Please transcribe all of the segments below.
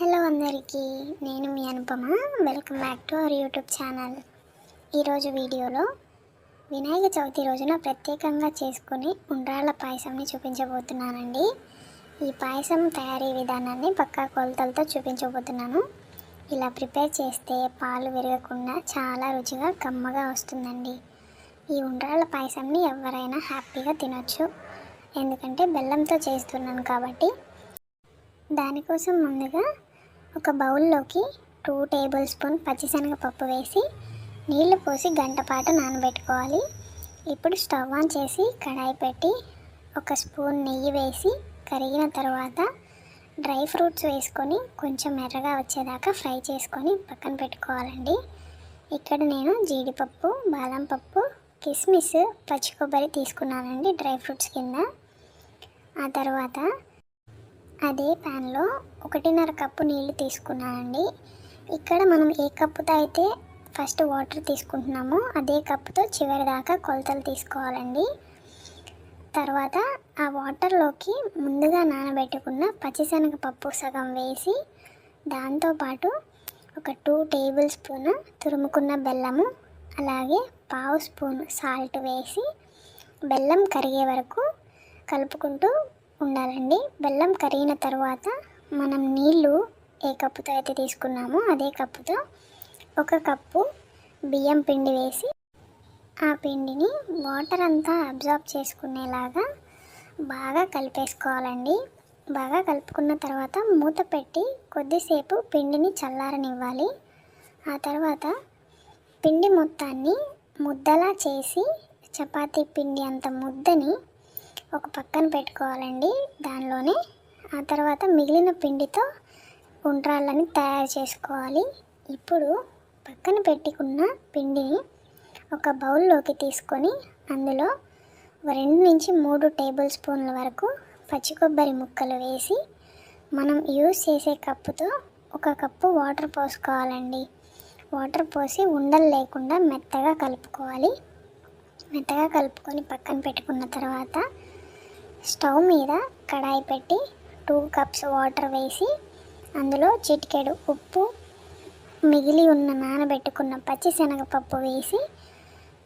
Hello అందరికీ నేను మీ Anupama. Welcome back to our YouTube channel ఈరోజు వీడియోలో వినాయక చవితి రోజున ప్రత్యేకంగా చేసుకుని ఉండ్రాళ్ళ పాయసంని చూపించబోతున్నానండి. ఈ పాయసం తయారీ విధానాన్ని పక్కా కొలతలతో చూపించబోతున్నాను. ఇలా ప్రిపేర్ చేస్తే పాలు విరగకుండా చాలా రుచిగా కమ్మగా వస్తుందండి. ఈ ఉండ్రాళ్ళ పాయసంని ఎవరైనా హ్యాపీగా తినొచ్చు. ఎందుకంటే బెల్లంతో చేస్తున్నాను కాబట్టి దానికోసం ముందుగా ఒక బౌల్లోకి టూ టేబుల్ స్పూన్ పచ్చిశనగపప్పు వేసి నీళ్ళు పోసి గంట పాటు నానబెట్టుకోవాలి. ఇప్పుడు స్టవ్ ఆన్ చేసి కడాయి పెట్టి ఒక స్పూన్ నెయ్యి వేసి కరిగిన తర్వాత డ్రై ఫ్రూట్స్ వేసుకొని కొంచెం ఎర్రగా వచ్చేదాకా ఫ్రై చేసుకొని పక్కన పెట్టుకోవాలండి. ఇక్కడ నేను జీడిపప్పు బాదం పప్పు కిస్మిస్ పచ్చి కొబ్బరి తీసుకున్నానండి డ్రై ఫ్రూట్స్ కింద. ఆ తర్వాత అదే ప్యాన్లో ఒకటిన్నర కప్పు నీళ్ళు తీసుకున్నానండి. ఇక్కడ మనం ఏ కప్పుతో అయితే ఫస్ట్ వాటర్ తీసుకుంటున్నామో అదే కప్పుతో చివరి దాకా కొలతలు తీసుకోవాలండి. తర్వాత ఆ వాటర్లోకి ముందుగా నానబెట్టుకున్న పచ్చిశనగపప్పు సగం వేసి దాంతోపాటు ఒక టూ టేబుల్ స్పూన్ తురుముకున్న బెల్లము అలాగే పావు స్పూన్ సాల్ట్ వేసి బెల్లం కరిగే వరకు కలుపుకుంటూ ఉండాలండి. బెల్లం కరిగిన తర్వాత మనం నీళ్ళు ఏ కప్పుతో అయితే తీసుకున్నామో అదే కప్పుతో ఒక కప్పు బియ్యం పిండి వేసి ఆ పిండిని వాటర్ అంతా అబ్జార్బ్ చేసుకునేలాగా బాగా కలిపేసుకోవాలండి. బాగా కలుపుకున్న తర్వాత మూత పెట్టి కొద్దిసేపు పిండిని చల్లారనివ్వాలి. ఆ తర్వాత పిండి మొత్తాన్ని ముద్దలా చేసి చపాతీ పిండి అంత ముద్దని ఒక పక్కన పెట్టుకోవాలండి. దానిలోనే ఆ తర్వాత మిగిలిన పిండితో ఉండ్రాళ్ళని తయారు చేసుకోవాలి. ఇప్పుడు పక్కన పెట్టుకున్న పిండిని ఒక బౌల్లోకి తీసుకొని అందులో రెండు నుంచి మూడు టేబుల్ స్పూన్ల వరకు పచ్చి కొబ్బరి ముక్కలు వేసి మనం యూజ్ చేసే కప్పుతో ఒక కప్పు వాటర్ పోసుకోవాలండి. వాటర్ పోసి ఉండలు లేకుండా మెత్తగా కలుపుకోవాలి. మెత్తగా కలుపుకొని పక్కన పెట్టుకున్న తర్వాత స్టవ్ మీద కడాయి పెట్టి టూ కప్స్ వాటర్ వేసి అందులో చిటికెడు ఉప్పు మిగిలి ఉన్న నానబెట్టుకున్న పచ్చిశనగపప్పు వేసి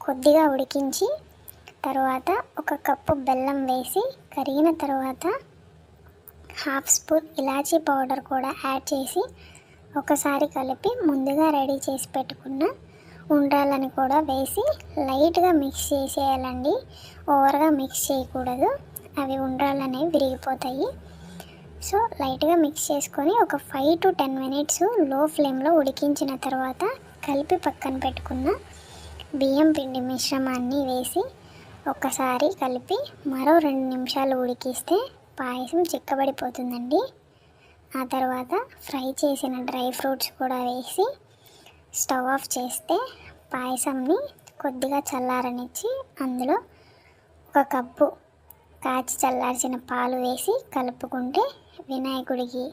కొద్దిగా ఉడికించి తర్వాత ఒక కప్పు బెల్లం వేసి కరిగిన తర్వాత హాఫ్ స్పూన్ ఇలాచీ పౌడర్ కూడా యాడ్ చేసి ఒకసారి కలిపి ముందుగా రెడీ చేసి పెట్టుకున్న ఉండ్రాలని కూడా వేసి లైట్గా మిక్స్ చేసేయాలండి. ఓవర్గా మిక్స్ చేయకూడదు. అవి ఉండాలనేవి విరిగిపోతాయి. సో లైట్గా మిక్స్ చేసుకొని ఒక ఫైవ్ టు టెన్ మినిట్స్లో ఫ్లేమ్లో ఉడికించిన తర్వాత కలిపి పక్కన పెట్టుకున్న బియ్యం పిండి మిశ్రమాన్ని వేసి ఒకసారి కలిపి మరో రెండు నిమిషాలు ఉడికిస్తే పాయసం చిక్కబడిపోతుందండి. ఆ తర్వాత ఫ్రై చేసిన డ్రై ఫ్రూట్స్ కూడా వేసి స్టవ్ ఆఫ్ చేస్తే పాయసంని కొద్దిగా చల్లారనిచ్చి అందులో ఒక కప్పు కాచి చల్లార్చిన పాలు వేసి కలుపుకుంటే వినాయకుడికి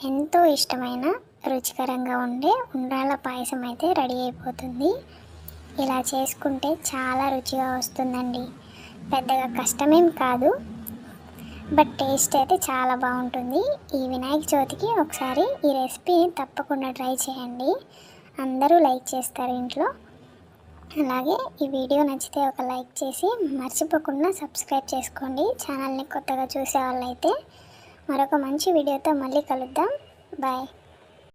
ఎంతో ఇష్టమైన రుచికరంగా ఉండే ఉండ్రాళ్ళ పాయసం అయితే రెడీ అయిపోతుంది. ఇలా చేసుకుంటే చాలా రుచిగా వస్తుందండి. పెద్దగా కష్టమేం కాదు బట్ టేస్ట్ అయితే చాలా బాగుంటుంది. ఈ వినాయక చవితికి ఒకసారి ఈ రెసిపీని తప్పకుండా ట్రై చేయండి. అందరూ లైక్ చేస్తారు ఇంట్లో. అలాగే ఈ వీడియో నచ్చితే ఒక లైక్ చేసి మర్చిపోకుండా సబ్స్క్రైబ్ చేసుకోండి. ఛానల్ని కొత్తగా చూసే వాళ్ళైతే మరొక మంచి వీడియోతో మళ్ళీ కలుద్దాం. బాయ్.